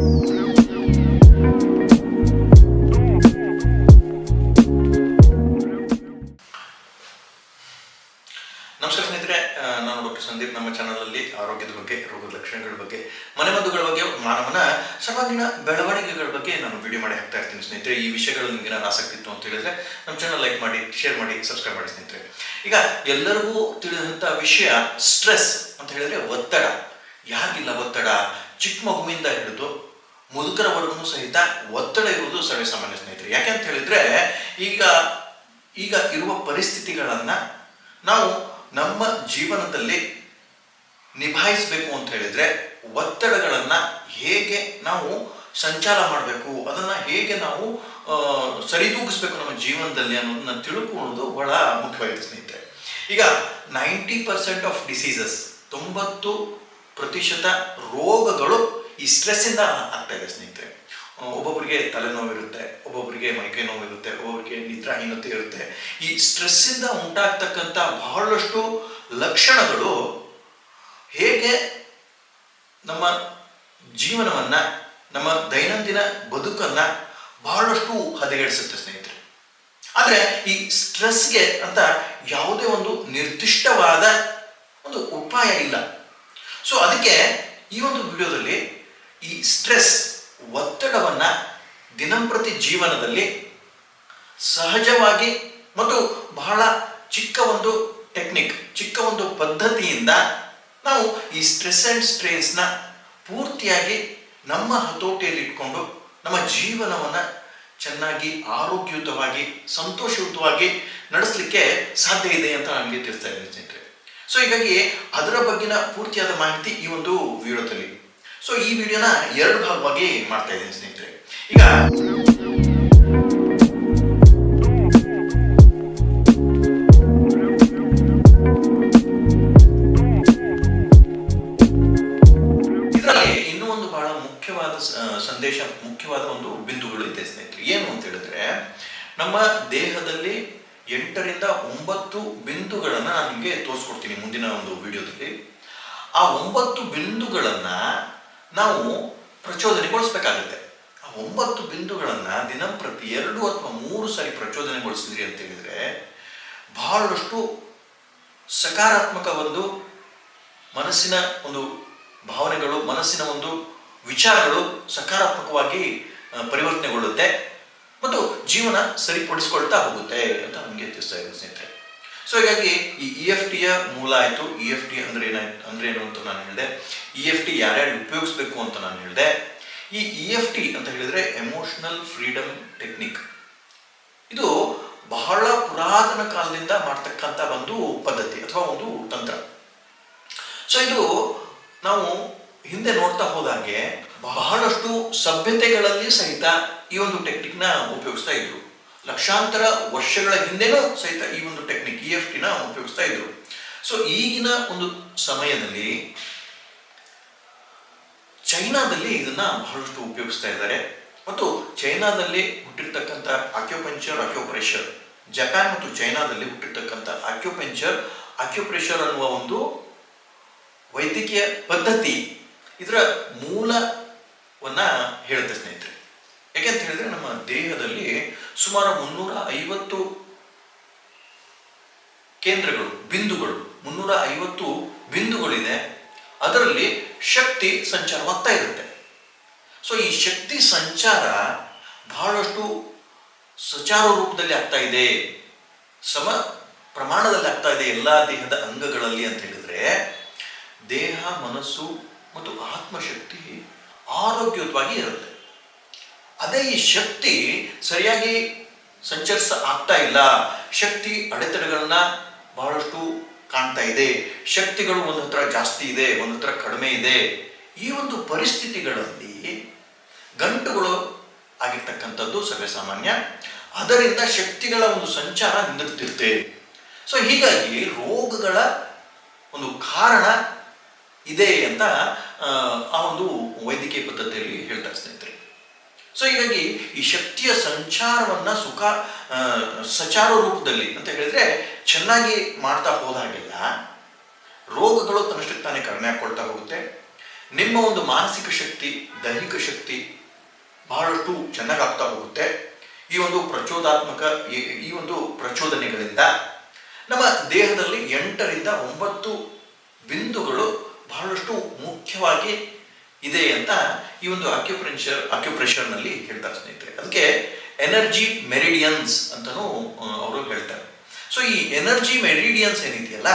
ನಮಸ್ಕಾರ ಸ್ನೇಹಿತರೆ ನಾನು ಡಾಕ್ಟರ್ ಸಂದೀಪ್. ನಮ್ಮ ಚಾನಲಲ್ಲಿ ಆರೋಗ್ಯದ ಬಗ್ಗೆ, ರೋಗದ ಲಕ್ಷಣಗಳ ಬಗ್ಗೆ, ಮನೆಮದ್ದುಗಳ ಬಗ್ಗೆ, ಮಾನವನ ಸರ್ವಾಂಗೀಣ ಬೆಳವಣಿಗೆಗಳ ಬಗ್ಗೆ ನಾನು ವಿಡಿಯೋ ಮಾಡಿ ಹಾಕ್ತಾ ಇರ್ತೀನಿ ಸ್ನೇಹಿತರೆ. ಈ ವಿಷಯಗಳು ನಿಮಗೆ ನಾನು ಆಸಕ್ತಿ ಇತ್ತು ಅಂತ ಹೇಳಿದ್ರೆ ನಮ್ಮ ಚಾನಲ್ ಲೈಕ್ ಮಾಡಿ ಶೇರ್ ಮಾಡಿ ಸಬ್ಸ್ಕ್ರೈಬ್ ಮಾಡಿ ಸ್ನೇಹಿತರೆ. ಈಗ ಎಲ್ಲರಿಗೂ ತಿಳಿದಂಥ ವಿಷಯ ಸ್ಟ್ರೆಸ್ ಅಂತ ಹೇಳಿದ್ರೆ ಒತ್ತಡ. ಯಾರಿಗಿಲ್ಲ ಒತ್ತಡ? ಚಿಕ್ಕ ಮಗುವಿಂದ ಹಿಡಿದು ಮುದುಕರವರೆಗೂ ಸಹಿತ ಒತ್ತಡ ಇರುವುದು ಸರ್ವೇಸಾಮಾನ್ಯ ಸ್ನೇಹಿತರೆ. ಯಾಕೆ ಅಂತ ಹೇಳಿದ್ರೆ, ಈಗ ಈಗ ಇರುವ ಪರಿಸ್ಥಿತಿಗಳನ್ನು ನಾವು ನಮ್ಮ ಜೀವನದಲ್ಲಿ ನಿಭಾಯಿಸಬೇಕು ಅಂತ ಹೇಳಿದ್ರೆ, ಒತ್ತಡಗಳನ್ನು ಹೇಗೆ ನಾವು ಸಂಚಾರ ಮಾಡಬೇಕು, ಅದನ್ನ ಹೇಗೆ ನಾವು ಸರಿದೂಗಿಸ್ಬೇಕು ನಮ್ಮ ಜೀವನದಲ್ಲಿ ಅನ್ನೋದನ್ನ ತಿಳ್ಕೊಳ್ಳೋದು ಬಹಳ ಮುಖ್ಯವಾಗಿದೆ ಸ್ನೇಹಿತರೆ. ಈಗ ನೈಂಟಿ ಪರ್ಸೆಂಟ್ ಆಫ್ ಡಿಸೀಸಸ್, ತೊಂಬತ್ತು ಪ್ರತಿಶತ ರೋಗಗಳು ಈ ಸ್ಟ್ರೆಸ್ ಇಂದ ಆಗ್ತಾ ಇದೆ ಸ್ನೇಹಿತರೆ. ಒಬ್ಬೊಬ್ಬರಿಗೆ ತಲೆನೋವಿರುತ್ತೆ ಒಬ್ಬೊಬ್ಬರಿಗೆ ಮೈಕೈ ನೋವಿರುತ್ತೆ ಒಬ್ಬೊಬ್ಬರಿಗೆ ನಿದ್ರಾಹೀನತೆ ಇರುತ್ತೆ. ಈ ಸ್ಟ್ರೆಸ್ ಇಂದ ಉಂಟಾಗ್ತಕ್ಕಂಥ ಬಹಳಷ್ಟು ಲಕ್ಷಣಗಳು ಹೇಗೆ ನಮ್ಮ ಜೀವನವನ್ನ, ನಮ್ಮ ದೈನಂದಿನ ಬದುಕನ್ನ ಬಹಳಷ್ಟು ಹದಗೆಡಿಸುತ್ತೆ ಸ್ನೇಹಿತರೆ. ಆದರೆ ಈ ಸ್ಟ್ರೆಸ್ಗೆ ಅಂತ ಯಾವುದೇ ಒಂದು ನಿರ್ದಿಷ್ಟವಾದ ಒಂದು ಉಪಾಯ ಇಲ್ಲ. ಸೊ ಅದಕ್ಕೆ ಈ ಒಂದು ವಿಡಿಯೋದಲ್ಲಿ ಈ ಸ್ಟ್ರೆಸ್ ಒತ್ತಡವನ್ನು ದಿನಂಪ್ರತಿ ಜೀವನದಲ್ಲಿ ಸಹಜವಾಗಿ ಮತ್ತು ಬಹಳ ಚಿಕ್ಕ ಒಂದು ಟೆಕ್ನಿಕ್, ಚಿಕ್ಕ ಒಂದು ಪದ್ಧತಿಯಿಂದ ನಾವು ಈ ಸ್ಟ್ರೆಸ್ ಆ್ಯಂಡ್ ಸ್ಟ್ರೇನ್ಸ್ನ ಪೂರ್ತಿಯಾಗಿ ನಮ್ಮ ಹತೋಟಿಯಲ್ಲಿ ಇಟ್ಕೊಂಡು ನಮ್ಮ ಜೀವನವನ್ನು ಚೆನ್ನಾಗಿ ಆರೋಗ್ಯಯುತವಾಗಿ, ಸಂತೋಷಯುತವಾಗಿ ನಡೆಸಲಿಕ್ಕೆ ಸಾಧ್ಯ ಇದೆ ಅಂತ ನನಗೆ ತಿಳಿಸ್ತಾ ಇದ್ದೀನಿ ಸ್ನೇಹಿತರೆ. ಸೊ ಹೀಗಾಗಿ ಅದರ ಬಗ್ಗಿನ ಪೂರ್ತಿಯಾದ ಮಾಹಿತಿ ಈ ಒಂದು ವಿಡಿಯೋದಲ್ಲಿ. ಸೊ ಈ ವಿಡಿಯೋನ ಎರಡು ಭಾಗವಾಗಿ ಮಾಡ್ತಾ ಇದ್ದೀನಿ ಸ್ನೇಹಿತರೆ. ಈಗ ಇನ್ನೂ ಒಂದು ಬಹಳ ಮುಖ್ಯವಾದ ಸಂದೇಶ, ಮುಖ್ಯವಾದ ಒಂದು ಬಿಂದುಗಳು ಇದೆ ಸ್ನೇಹಿತರೆ. ಏನು ಅಂತ ಹೇಳಿದ್ರೆ, ನಮ್ಮ ದೇಹದಲ್ಲಿ ಎಂಟರಿಂದ ಒಂಬತ್ತು ಬಿಂದುಗಳನ್ನ ನಾನು ನಿಮಗೆ ತೋರಿಸ್ಕೊಡ್ತೀನಿ ಮುಂದಿನ ಒಂದು ವಿಡಿಯೋದಲ್ಲಿ. ಆ ಒಂಬತ್ತು ಬಿಂದುಗಳನ್ನ ನಾವು ಪ್ರಚೋದನೆಗೊಳಿಸ್ಬೇಕಾಗುತ್ತೆ. ಆ ಒಂಬತ್ತು ಬಿಂದುಗಳನ್ನು ದಿನಂಪ್ರತಿ ಎರಡು ಅಥವಾ ಮೂರು ಸಾರಿ ಪ್ರಚೋದನೆಗೊಳಿಸಿದ್ರಿ ಅಂತ ಹೇಳಿದ್ರೆ ಬಹಳಷ್ಟು ಸಕಾರಾತ್ಮಕ ಒಂದು ಮನಸ್ಸಿನ ಒಂದು ಭಾವನೆಗಳು, ಮನಸ್ಸಿನ ಒಂದು ವಿಚಾರಗಳು ಸಕಾರಾತ್ಮಕವಾಗಿ ಪರಿವರ್ತನೆಗೊಳ್ಳುತ್ತೆ ಮತ್ತು ಜೀವನ ಸರಿಪಡಿಸ್ಕೊಳ್ತಾ ಹೋಗುತ್ತೆ ಅಂತ ನಮಗೆ ತಿಳಿಸ್ತಾ ಇದೆ ಸ್ನೇಹಿತರೆ. ಸೊ ಹೀಗಾಗಿ ಈ ಇ ಎಫ್ ಟಿಯ ಮೂಲ ಆಯಿತು. ಇ ಎಫ್ ಟಿ ಅಂದ್ರೆ ಏನಾಯ್ತು ಅಂದ್ರೆ ಏನು ಅಂತ ನಾನು ಹೇಳಿದೆ. ಇ ಎಫ್ ಟಿ ಯಾರ್ಯಾರು ಉಪಯೋಗಿಸ್ಬೇಕು ಅಂತ ನಾನು ಹೇಳಿದೆ. ಈ ಇ ಎಫ್ ಟಿ ಅಂತ ಹೇಳಿದ್ರೆ ಎಮೋಷನಲ್ ಫ್ರೀಡಮ್ ಟೆಕ್ನಿಕ್ ಇದು ಬಹಳ ಪುರಾತನ ಕಾಲದಿಂದ ಮಾಡ್ತಕ್ಕಂಥ ಒಂದು ಪದ್ಧತಿ ಅಥವಾ ಒಂದು ತಂತ್ರ. ಸೊ ಇದು ನಾವು ಹಿಂದೆ ನೋಡ್ತಾ ಹೋದಾಗೆ ಬಹಳಷ್ಟು ಸಭ್ಯತೆಗಳಲ್ಲಿ ಸಹಿತ ಈ ಒಂದು ಟೆಕ್ನಿಕ್ನ ಉಪಯೋಗಿಸ್ತಾ ಇದ್ರು. ಲಕ್ಷಾಂತರ ವರ್ಷಗಳ ಹಿಂದೆನೂ ಸಹಿತ ಈ ಒಂದು ಟೆಕ್ನಿಕ್ ಇ ಎಫ್ ಟಿನ ಉಪಯೋಗಿಸ್ತಾ ಇದ್ರು. ಸೊ ಈಗಿನ ಒಂದು ಸಮಯದಲ್ಲಿ ಚೈನಾದಲ್ಲಿ ಇದನ್ನ ಬಹಳಷ್ಟು ಉಪಯೋಗಿಸ್ತಾ ಇದ್ದಾರೆ. ಮತ್ತು ಚೈನಾದಲ್ಲಿ ಹುಟ್ಟಿರ್ತಕ್ಕಂಥ ಆಕ್ಯೋಪಂಚರ್ ಅಕ್ಯುಪ್ರೆಷರ್ ಜಪಾನ್ ಮತ್ತು ಚೈನಾದಲ್ಲಿ ಹುಟ್ಟಿರ್ತಕ್ಕಂಥ ಆಕ್ಯೋಪೆಂಚರ್ ಅಕ್ಯುಪ್ರೆಷರ್ ಅನ್ನುವ ಒಂದು ವೈದ್ಯಕೀಯ ಪದ್ಧತಿ ಇದರ ಮೂಲವನ್ನ ಹೇಳುತ್ತೆ ಸ್ನೇಹಿತರೆ. ಯಾಕೆಂತ ಹೇಳಿದ್ರೆ ನಮ್ಮ ದೇಹದಲ್ಲಿ ಸುಮಾರು ಮುನ್ನೂರ ಐವತ್ತು ಕೇಂದ್ರಗಳು, ಬಿಂದುಗಳು, ಮುನ್ನೂರ ಐವತ್ತು ಬಿಂದುಗಳಿದೆ. ಅದರಲ್ಲಿ ಶಕ್ತಿ ಸಂಚಾರವಾಗ್ತಾ ಇರುತ್ತೆ. ಸೊ ಈ ಶಕ್ತಿ ಸಂಚಾರ ಬಹಳಷ್ಟು ಸಚಾರ ರೂಪದಲ್ಲಿ ಆಗ್ತಾ ಇದೆ. ಸಮ ಪ್ರಮಾಣದಲ್ಲಿ ಆಗ್ತಾ ಇದೆ ಎಲ್ಲ ದೇಹದ ಅಂಗಗಳಲ್ಲಿ ಅಂತ ಹೇಳಿದ್ರೆ, ದೇಹ, ಮನಸ್ಸು ಮತ್ತು ಆತ್ಮಶಕ್ತಿ ಆರೋಗ್ಯಯುತವಾಗಿ ಇರುತ್ತೆ. ಅದೇ ಈ ಶಕ್ತಿ ಸರಿಯಾಗಿ ಸಂಚರಿಸ ಆಗ್ತಾ ಇಲ್ಲ. ಶಕ್ತಿ ಅಡೆತಡೆಗಳನ್ನ ಬಹಳಷ್ಟು ಕಾಣ್ತಾ ಇದೆ. ಶಕ್ತಿಗಳು ಒಂದು ಹತ್ರ ಜಾಸ್ತಿ ಇದೆ ಒಂದು ಹತ್ರ ಕಡಿಮೆ ಇದೆ. ಈ ಒಂದು ಪರಿಸ್ಥಿತಿಗಳಲ್ಲಿ ಗಂಟುಗಳು ಆಗಿರ್ತಕ್ಕಂಥದ್ದು ಸರ್ವೇಸಾಮಾನ್ಯ ಅದರಿಂದ ಶಕ್ತಿಗಳ ಒಂದು ಸಂಚಾರ ನಿಂದಿರ್ತಿರುತ್ತೆ ಸೊ ಹೀಗಾಗಿ ರೋಗಗಳ ಒಂದು ಕಾರಣ ಇದೆ ಅಂತ ಆ, ಒಂದು ವೈದ್ಯಕೀಯ ಪದ್ಧತಿಯಲ್ಲಿ ಹೇಳ್ತಾ ಸ್ನೇಹಿತರೆ ಸೊ ಹೀಗಾಗಿ ಈ ಶಕ್ತಿಯ ಸಂಚಾರವನ್ನ ಸುಖ ಸಚಾರ ರೂಪದಲ್ಲಿ ಅಂತ ಹೇಳಿದ್ರೆ ಚೆನ್ನಾಗಿ ಮಾಡ್ತಾ ಹೋದಾಗೆಲ್ಲ ರೋಗಗಳು ತನ್ನಷ್ಟಕ್ಕೆ ತಾನೇ ಕಡಿಮೆ ಆಗ್ಕೊಳ್ತಾ ಹೋಗುತ್ತೆ. ನಿಮ್ಮ ಒಂದು ಮಾನಸಿಕ ಶಕ್ತಿ, ದೈಹಿಕ ಶಕ್ತಿ ಬಹಳಷ್ಟು ಚೆನ್ನಾಗಾಗ್ತಾ ಹೋಗುತ್ತೆ. ಈ ಒಂದು ಪ್ರಚೋದಾತ್ಮಕ ಈ ಒಂದು ಪ್ರಚೋದನೆಗಳಿಂದ ನಮ್ಮ ದೇಹದಲ್ಲಿ ಎಂಟರಿಂದ ಒಂಬತ್ತು ಬಿಂದುಗಳು ಬಹಳಷ್ಟು ಮುಖ್ಯವಾಗಿ ಇದೆ ಅಂತ ಈ ಒಂದು ಅಕ್ಯುಪ್ರೆಷರ್ ಅಕ್ಯುಪ್ರೆಷರ್ನಲ್ಲಿ ಹೇಳ್ತಾರೆ ಸ್ನೇಹಿತರೆ. ಅದಕ್ಕೆ ಎನರ್ಜಿ ಮೆರಿಡಿಯನ್ಸ್ ಅಂತಲೂ ಅವರು ಹೇಳ್ತಾರೆ. ಸೊ ಈ ಎನರ್ಜಿ ಮೆರಿಡಿಯನ್ಸ್ ಏನಿದೆಯಲ್ಲ,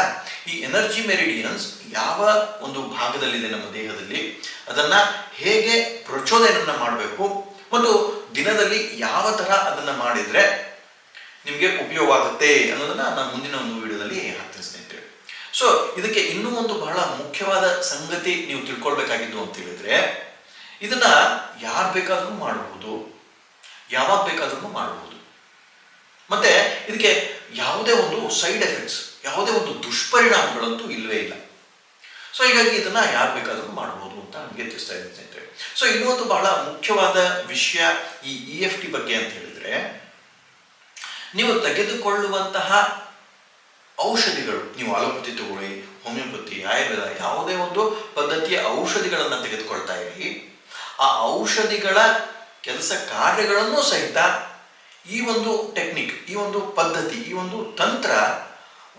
ಈ ಎನರ್ಜಿ ಮೆರಿಡಿಯನ್ಸ್ ಯಾವ ಒಂದು ಭಾಗದಲ್ಲಿದೆ ನಮ್ಮ ದೇಹದಲ್ಲಿ, ಅದನ್ನ ಹೇಗೆ ಪ್ರಚೋದನೆಯನ್ನು ಮಾಡಬೇಕು, ಮತ್ತು ದಿನದಲ್ಲಿ ಯಾವ ತರ ಅದನ್ನ ಮಾಡಿದ್ರೆ ನಿಮಗೆ ಉಪಯೋಗ ಆಗುತ್ತೆ ಅನ್ನೋದನ್ನ ನಾನು ಮುಂದಿನ ಒಂದು ವಿಡಿಯೋದಲ್ಲಿ ಹಾಕ್ತೀನಿ ಸ್ನೇಹಿತರೆ. ಸೊ ಇದಕ್ಕೆ ಇನ್ನೂ ಒಂದು ಬಹಳ ಮುಖ್ಯವಾದ ಸಂಗತಿ ನೀವು ತಿಳ್ಕೊಳ್ಬೇಕಾಗಿದ್ದು ಅಂತ ಹೇಳಿದ್ರೆ ಇದನ್ನ ಯಾರು ಬೇಕಾದ್ರೂ ಮಾಡಬಹುದು ಯಾವಾಗ ಬೇಕಾದ್ರೂ ಮಾಡಬಹುದು ಮತ್ತೆ ಇದಕ್ಕೆ ಯಾವುದೇ ಒಂದು ಸೈಡ್ ಎಫೆಕ್ಟ್ಸ್ ಯಾವುದೇ ಒಂದು ದುಷ್ಪರಿಣಾಮಗಳಂತೂ ಇಲ್ಲವೇ ಇಲ್ಲ. ಸೊ ಹೀಗಾಗಿ ಇದನ್ನ ಯಾರು ಬೇಕಾದ್ರೂ ಮಾಡಬಹುದು ಅಂತ ನಮಗೆ ತಿಳಿಸ್ತಾ ಇದ್ದೀನಿ ಸ್ನೇಹಿತರೆ. ಸೊ ಇನ್ನೊಂದು ಬಹಳ ಮುಖ್ಯವಾದ ವಿಷಯ ಈ ಇ ಎಫ್ ಟಿ ಬಗ್ಗೆ ಅಂತ ಹೇಳಿದ್ರೆ, ನೀವು ತೆಗೆದುಕೊಳ್ಳುವಂತಹ ಔಷಧಿಗಳು, ನೀವು ಅಲೋಪತಿ ತಗೊಳ್ಳಿ, ಹೋಮಿಯೋಪತಿ, ಆಯುರ್ವೇದ ಯಾವುದೇ ಒಂದು ಪದ್ಧತಿಯ ಔಷಧಿಗಳನ್ನು ತೆಗೆದುಕೊಳ್ತಾ ಇರಿ. ಆ ಔಷಧಿಗಳ ಕೆಲಸ ಕಾರ್ಯಗಳನ್ನು ಸಹಿತ ಈ ಒಂದು ಟೆಕ್ನಿಕ್ ಈ ಒಂದು ಪದ್ಧತಿ, ಈ ಒಂದು ತಂತ್ರ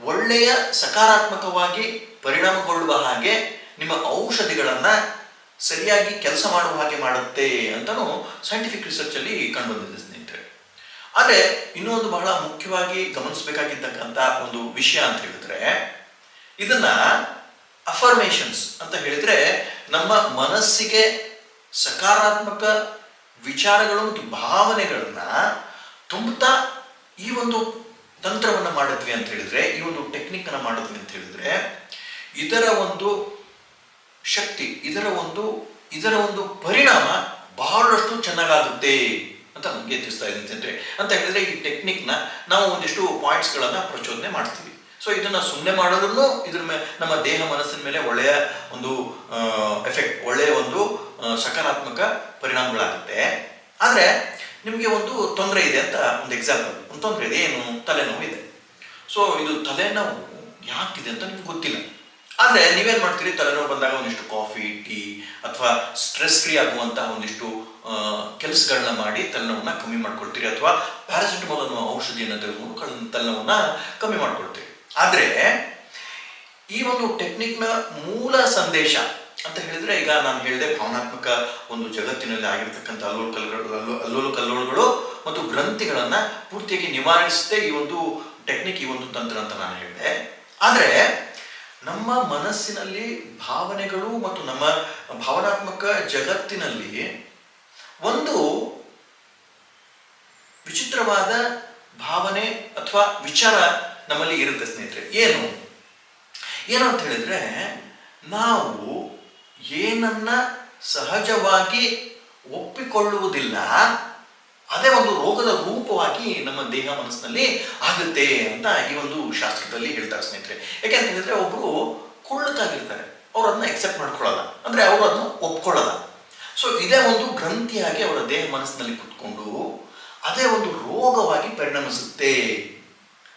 ಒಳ್ಳೆಯ ಸಕಾರಾತ್ಮಕವಾಗಿ ಪರಿಣಾಮಗೊಳ್ಳುವ ಹಾಗೆ ನಿಮ್ಮ ಔಷಧಿಗಳನ್ನು ಸರಿಯಾಗಿ ಕೆಲಸ ಮಾಡುವ ಹಾಗೆ ಮಾಡುತ್ತೆ ಅಂತಲೂ ಸೈಂಟಿಫಿಕ್ ರಿಸರ್ಚಲ್ಲಿ ಕಂಡುಬಂದಿದೆ ಸ್ನೇಹಿತರೆ. ಆದರೆ ಇನ್ನೊಂದು ಬಹಳ ಮುಖ್ಯವಾಗಿ ಗಮನಿಸಬೇಕಾಗಿರ್ತಕ್ಕಂಥ ಒಂದು ವಿಷಯ ಅಂತ ಹೇಳಿದ್ರೆ, ಇದನ್ನ ಅಫರ್ಮೇಷನ್ಸ್ ಅಂತ ಹೇಳಿದ್ರೆ ನಮ್ಮ ಮನಸ್ಸಿಗೆ ಸಕಾರಾತ್ಮಕ ವಿಚಾರಗಳು ಮತ್ತು ಭಾವನೆಗಳನ್ನ ತುಂಬುತ್ತಾ ಈ ಒಂದು ತಂತ್ರವನ್ನು ಮಾಡಿದ್ವಿ ಅಂತ ಹೇಳಿದ್ರೆ, ಈ ಒಂದು ಟೆಕ್ನಿಕ್ ಅನ್ನ ಮಾಡಿದ್ವಿ ಅಂತ ಹೇಳಿದ್ರೆ, ಇದರ ಒಂದು ಶಕ್ತಿ, ಇದರ ಒಂದು ಇದರ ಒಂದು ಪರಿಣಾಮ ಬಹಳಷ್ಟು ಚೆನ್ನಾಗಾಗುತ್ತೆ ಅಂತ ನಮಗೆ ತಿಳಿಸ್ತಾ ಇದೆ ಅಂತಂದ್ರೆ ಅಂತ ಹೇಳಿದ್ರೆ ಈ ಟೆಕ್ನಿಕ್ನ ನಾವು ಒಂದಿಷ್ಟು ಪಾಯಿಂಟ್ಸ್ಗಳನ್ನು ಪ್ರಚೋದನೆ ಮಾಡ್ತೀವಿ. ಸೊ ಇದನ್ನ ಸುಮ್ಮನೆ ಮಾಡೋದ್ರೂ ಇದ್ರ ಮೇಲೆ ನಮ್ಮ ದೇಹ ಮನಸ್ಸಿನ ಮೇಲೆ ಒಳ್ಳೆಯ ಒಂದು ಎಫೆಕ್ಟ್ ಒಳ್ಳೆಯ ಒಂದು ಸಕಾರಾತ್ಮಕ ಪರಿಣಾಮಗಳಾಗುತ್ತೆ. ಆದರೆ ನಿಮಗೆ ಒಂದು ತೊಂದರೆ ಇದೆ ಅಂತ ಒಂದು ಎಕ್ಸಾಂಪಲ್ ಒಂದು ತೊಂದರೆ ಇದೆ, ಏನು? ತಲೆನೋವು ಇದೆ. ಸೊ ಇದು ತಲೆನೋವು ಯಾಕಿದೆ ಅಂತ ನಿಮ್ಗೆ ಗೊತ್ತಿಲ್ಲ. ಆದರೆ ನೀವೇನು ಮಾಡ್ತೀರಿ? ತಲೆನೋವು ಬಂದಾಗ ಒಂದಿಷ್ಟು ಕಾಫಿ ಟೀ ಅಥವಾ ಸ್ಟ್ರೆಸ್ ಫ್ರೀ ಆಗುವಂತಹ ಒಂದಿಷ್ಟು ಕೆಲಸಗಳನ್ನ ಮಾಡಿ ತಲೆನೋವನ್ನ ಕಮ್ಮಿ ಮಾಡ್ಕೊಳ್ತೀರಿ ಅಥವಾ ಪ್ಯಾರಾಸಿಟಮಾಲ್ ಅನ್ನೋ ಔಷಧಿಯನ್ನು ತೆಗೆದುಕೊಂಡು ತಲೆನೋವನ್ನ ಕಮ್ಮಿ ಮಾಡ್ಕೊಳ್ತೀರಿ. ಆದರೆ ಈ ಒಂದು ಟೆಕ್ನಿಕ್ನ ಮೂಲ ಸಂದೇಶ ಅಂತ ಹೇಳಿದ್ರೆ ಈಗ ನಾನು ಹೇಳಿದೆ ಭಾವನಾತ್ಮಕ ಒಂದು ಜಗತ್ತಿನಲ್ಲಿ ಆಗಿರ್ತಕ್ಕಂಥ ಅಲ್ಲೋಲು ಕಲ್ಲುಗಳು ಅಲ್ಲೋ- ಕಲ್ಲೋಳುಗಳು ಮತ್ತು ಗ್ರಂಥಿಗಳನ್ನ ಪೂರ್ತಿಯಾಗಿ ನಿವಾರಿಸದೆ ಈ ಒಂದು ಟೆಕ್ನಿಕ್ ಈ ಒಂದು ತಂತ್ರ ಅಂತ ನಾನು ಹೇಳಿದೆ. ಆದರೆ ನಮ್ಮ ಮನಸ್ಸಿನಲ್ಲಿ ಭಾವನೆಗಳು ಮತ್ತು ನಮ್ಮ ಭಾವನಾತ್ಮಕ ಜಗತ್ತಿನಲ್ಲಿ ಒಂದು ವಿಚಿತ್ರವಾದ ಭಾವನೆ ಅಥವಾ ವಿಚಾರ ನಮ್ಮಲ್ಲಿ ಇರುತ್ತೆ ಸ್ನೇಹಿತರೆ. ಏನು? ಏನು ಅಂತ ಹೇಳಿದ್ರೆ ನಾವು ಏನನ್ನ ಸಹಜವಾಗಿ ಒಪ್ಪಿಕೊಳ್ಳುವುದಿಲ್ಲ, ಅದೇ ಒಂದು ರೋಗದ ರೂಪವಾಗಿ ನಮ್ಮ ದೇಹ ಮನಸ್ಸಿನಲ್ಲಿ ಆಗುತ್ತೆ ಅಂತ ಈ ಒಂದು ಶಾಸ್ತ್ರದಲ್ಲಿ ಹೇಳ್ತಾರೆ ಸ್ನೇಹಿತರೆ. ಯಾಕೆ ಅಂತ ಹೇಳಿದ್ರೆ ಒಬ್ರು ಕೊಳ್ಳುತ್ತಾಗಿರ್ತಾರೆ ಅವ್ರು ಅದನ್ನ ಎಕ್ಸೆಪ್ಟ್ ಮಾಡ್ಕೊಳ್ಳಲ್ಲ, ಅಂದ್ರೆ ಅವರು ಅದನ್ನ ಒಪ್ಕೊಳ್ಳಲ್ಲ. ಸೊ ಇದೇ ಒಂದು ಗ್ರಂಥಿಯಾಗಿ ಅವರ ದೇಹ ಮನಸ್ಸಿನಲ್ಲಿ ಕುತ್ಕೊಂಡು ಅದೇ ಒಂದು ರೋಗವಾಗಿ ಪರಿಣಮಿಸುತ್ತೆ.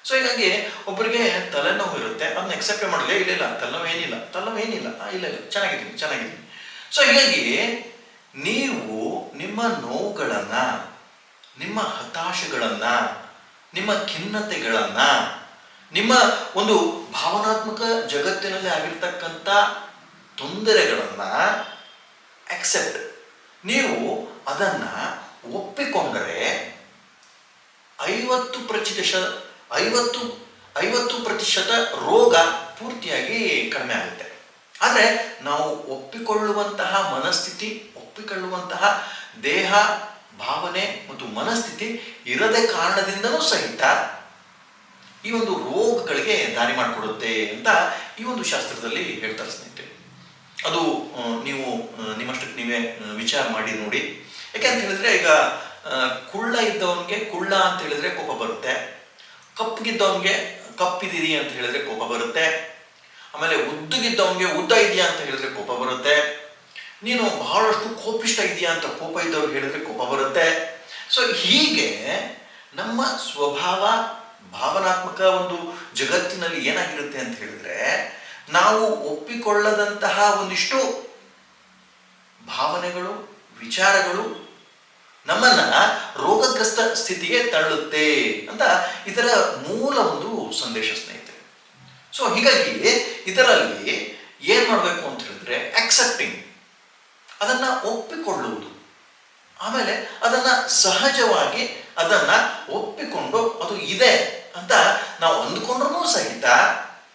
ಸೊ ಹೀಗಾಗಿ ಒಬ್ಬರಿಗೆ ತಲೆನೋವು ಇರುತ್ತೆ ಅದನ್ನ ಎಕ್ಸೆಪ್ಟ್ ಮಾಡಲಿ ಇಲ್ಲ ಇಲ್ಲ ತಲೆನೋವು ಏನಿಲ್ಲ ತಲೆನೋವು ಏನಿಲ್ಲ ಇಲ್ಲ ಇಲ್ಲ, ಚೆನ್ನಾಗಿದ್ದೀನಿ ಚೆನ್ನಾಗಿದ್ದೀನಿ. ಸೊ ಹೀಗಾಗಿ ನೀವು ನಿಮ್ಮ ನೋವುಗಳನ್ನ, ನಿಮ್ಮ ಹತಾಶೆಗಳನ್ನ, ನಿಮ್ಮ ಖಿನ್ನತೆಗಳನ್ನ, ನಿಮ್ಮ ಒಂದು ಭಾವನಾತ್ಮಕ ಜಗತ್ತಿನಲ್ಲಿ ಆಗಿರ್ತಕ್ಕಂಥ ತೊಂದರೆಗಳನ್ನ ಅಕ್ಸೆಪ್ಟ್ ನೀವು ಅದನ್ನ ಒಪ್ಪಿಕೊಂಡರೆ ಐವತ್ತು ಪ್ರತಿಶತ ಐವತ್ತು ಐವತ್ತು ಪ್ರತಿಶತ ರೋಗ ಪೂರ್ತಿಯಾಗಿ ಕಡಿಮೆ ಆಗುತ್ತೆ. ಆದರೆ ನಾವು ಒಪ್ಪಿಕೊಳ್ಳುವಂತಹ ಮನಸ್ಥಿತಿ, ಒಪ್ಪಿಕೊಳ್ಳುವಂತಹ ದೇಹ, ಭಾವನೆ ಮತ್ತು ಮನಸ್ಥಿತಿ ಇರದೆ ಕಾರಣದಿಂದನೂ ಸಹಿತ ಈ ಒಂದು ರೋಗಗಳಿಗೆ ದಾರಿ ಮಾಡಿಕೊಡುತ್ತೆ ಅಂತ ಈ ಒಂದು ಶಾಸ್ತ್ರದಲ್ಲಿ ಹೇಳ್ತಾರೆ ಸ್ನೇಹಿತರೆ. ಅದು ನೀವು ನಿಮ್ಮಷ್ಟಕ್ಕೆ ನೀವೇ ವಿಚಾರ ಮಾಡಿ ನೋಡಿ. ಯಾಕೆ ಅಂತ ಹೇಳಿದ್ರೆ ಈಗ ಕುಳ್ಳ ಇದ್ದವನಿಗೆ ಕುಳ್ಳ ಅಂತ ಹೇಳಿದ್ರೆ ಕೋಪ ಬರುತ್ತೆ. ಕಪ್ಪಗಿದ್ದವನಿಗೆ ಕಪ್ಪಿದ್ದೀರಿ ಅಂತ ಹೇಳಿದ್ರೆ ಕೋಪ ಬರುತ್ತೆ. ಆಮೇಲೆ ಉದ್ದಗಿದ್ದವನಿಗೆ ಉದ್ದ ಇದೆಯಾ ಅಂತ ಹೇಳಿದ್ರೆ ಕೋಪ ಬರುತ್ತೆ. ನೀನು ಬಹಳಷ್ಟು ಕೋಪಿಷ್ಟ ಇದೆಯಾ ಅಂತ ಕೋಪ ಇದ್ದವ್ರು ಹೇಳಿದ್ರೆ ಕೋಪ ಬರುತ್ತೆ. ಸೊ ಹೀಗೆ ನಮ್ಮ ಸ್ವಭಾವ, ಭಾವನಾತ್ಮಕ ಒಂದು ಜಗತ್ತಿನಲ್ಲಿ ಏನಾಗಿರುತ್ತೆ ಅಂತ ಹೇಳಿದ್ರೆ, ನಾವು ಒಪ್ಪಿಕೊಳ್ಳದಂತಹ ಒಂದಿಷ್ಟು ಭಾವನೆಗಳು, ವಿಚಾರಗಳು ನಮ್ಮನ್ನ ರೋಗಗ್ರಸ್ತ ಸ್ಥಿತಿಗೆ ತಳ್ಳುತ್ತೆ ಅಂತ ಇದರ ಮೂಲ ಒಂದು ಸಂದೇಶ ಸ್ನೇಹಿತರೆ. ಸೊ ಹೀಗಾಗಿ ಇದರಲ್ಲಿ ಏನ್ ಮಾಡಬೇಕು ಅಂತ ಹೇಳಿದ್ರೆ ಅಕ್ಸೆಪ್ಟಿಂಗ್ ಅದನ್ನ ಒಪ್ಪಿಕೊಳ್ಳುವುದು. ಆಮೇಲೆ ಅದನ್ನ ಸಹಜವಾಗಿ ಅದನ್ನ ಒಪ್ಪಿಕೊಂಡು ಅದು ಇದೆ ಅಂತ ನಾವು ಅಂದುಕೊಂಡ್ರೂ ಸಹಿತ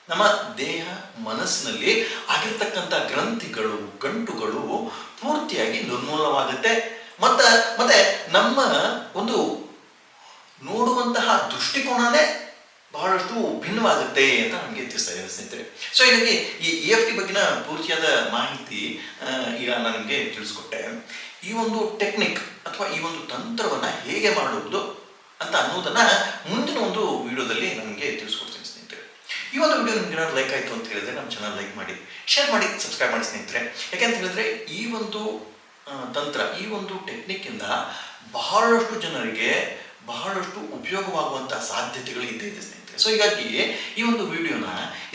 ನಮ್ಮ ದೇಹ ಮನಸ್ಸಿನಲ್ಲಿ ಆಗಿರ್ತಕ್ಕಂಥ ಗ್ರಂಥಿಗಳು, ಗಂಟುಗಳು ಪೂರ್ತಿಯಾಗಿ ನಿರ್ಮೂಲವಾಗುತ್ತೆ. ಮತ್ತ, ಮತ್ತೆ ನಮ್ಮ ಒಂದು ನೋಡುವಂತಹ ದೃಷ್ಟಿಕೋನನೇ ಬಹಳಷ್ಟು ಭಿನ್ನವಾಗುತ್ತೆ ಅಂತ ನಮಗೆ ತಿಳಿಸ್ತಾ ಇದೆ ಸ್ನೇಹಿತರೆ. ಸೊ ಹೀಗಾಗಿ ಈ ಇ ಎಫ್ ಟಿ ಬಗ್ಗಿನ ಪೂರ್ತಿಯಾದ ಮಾಹಿತಿ ಈಗ ನನಗೆ ತಿಳಿಸ್ಕೊಟ್ಟೆ. ಈ ಒಂದು ಟೆಕ್ನಿಕ್ ಅಥವಾ ಈ ಒಂದು ತಂತ್ರವನ್ನ ಹೇಗೆ ಮಾಡುವುದು ಅಂತ ಅನ್ನೋದನ್ನ ಮುಂದಿನ ಒಂದು ವಿಡಿಯೋದಲ್ಲಿ ನನಗೆ ತಿಳಿಸ್ಕೊಡ್ತೀನಿ ಸ್ನೇಹಿತರೆ. ಈ ಒಂದು ವಿಡಿಯೋ ನಿಮ್ಗೆ ಏನಾದ್ರು ಲೈಕ್ ಆಯಿತು ಅಂತ ಹೇಳಿದ್ರೆ ನಮ್ಮ ಚಾನಲ್ ಲೈಕ್ ಮಾಡಿ ಶೇರ್ ಮಾಡಿ ಸಬ್ಸ್ಕ್ರೈಬ್ ಮಾಡಿ ಸ್ನೇಹಿತರೆ. ಯಾಕೆಂತ ಹೇಳಿದ್ರೆ ಈ ಒಂದು ತಂತ್ರ. ಈ ಒಂದು ಟೆಕ್ನಿಕ್ಕಿಂದ ಬಹಳಷ್ಟು ಜನರಿಗೆ ಬಹಳಷ್ಟು ಉಪಯೋಗವಾಗುವಂತಹ ಸಾಧ್ಯತೆಗಳು ಇದ್ದೇ ಇದೆ ಸ್ನೇಹಿತರೆ. ಸೊ ಹೀಗಾಗಿ ಈ ಒಂದು ವಿಡಿಯೋನ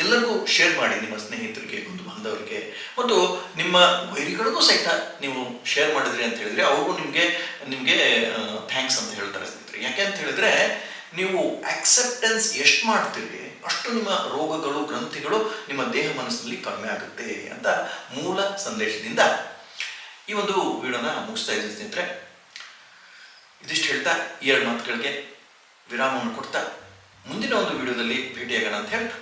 ಎಲ್ಲರಿಗೂ ಶೇರ್ ಮಾಡಿ, ನಿಮ್ಮ ಸ್ನೇಹಿತರಿಗೆ ಒಂದು ಬಾಂಧವರಿಗೆ, ಮತ್ತು ನಿಮ್ಮ ವೈರಿಗಳಿಗೂ ಸಹಿತ ನೀವು ಶೇರ್ ಮಾಡಿದ್ರಿ ಅಂತ ಹೇಳಿದ್ರೆ ಅವರು ನಿಮಗೆ ನಿಮಗೆ ಥ್ಯಾಂಕ್ಸ್ ಅಂತ ಹೇಳ್ತಾರೆ ಸ್ನೇಹಿತರೆ. ಯಾಕೆ ಅಂತ ಹೇಳಿದ್ರೆ ನೀವು ಅಕ್ಸೆಪ್ಟೆನ್ಸ್ ಎಷ್ಟು ಮಾಡ್ತೀರಿ, ಅಷ್ಟು ನಿಮ್ಮ ರೋಗಗಳು, ಗ್ರಂಥಿಗಳು ನಿಮ್ಮ ದೇಹ ಮನಸ್ಸಿನಲ್ಲಿ ಕಡಿಮೆ ಆಗುತ್ತೆ ಅಂತ ಮೂಲ ಸಂದೇಶದಿಂದ ಈ ಒಂದು ವಿಡಿಯೋನ ಮುಗಿಸ್ತಾ ಇದ್ದೀನಿ ಸ್ನೇಹಿತರೆ. ಇದಿಷ್ಟು ಹೇಳ್ತಾ ಎರಡು ಮಾತುಗಳಿಗೆ ವಿರಾಮವನ್ನು ಕೊಡ್ತಾ ಮುಂದಿನ ಒಂದು ವಿಡಿಯೋದಲ್ಲಿ ಭೇಟಿಯಾಗೋಣ ಅಂತ ಹೇಳ್ತಾ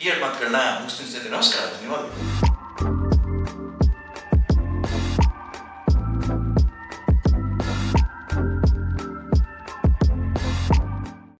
ಈ ಎರಡು ಮಾತುಗಳನ್ನ ಮುಗಿಸ್ತೀನಿ ಸ್ನೇಹಿತರೆ. ನಮಸ್ಕಾರ, ಧನ್ಯವಾದಗಳು.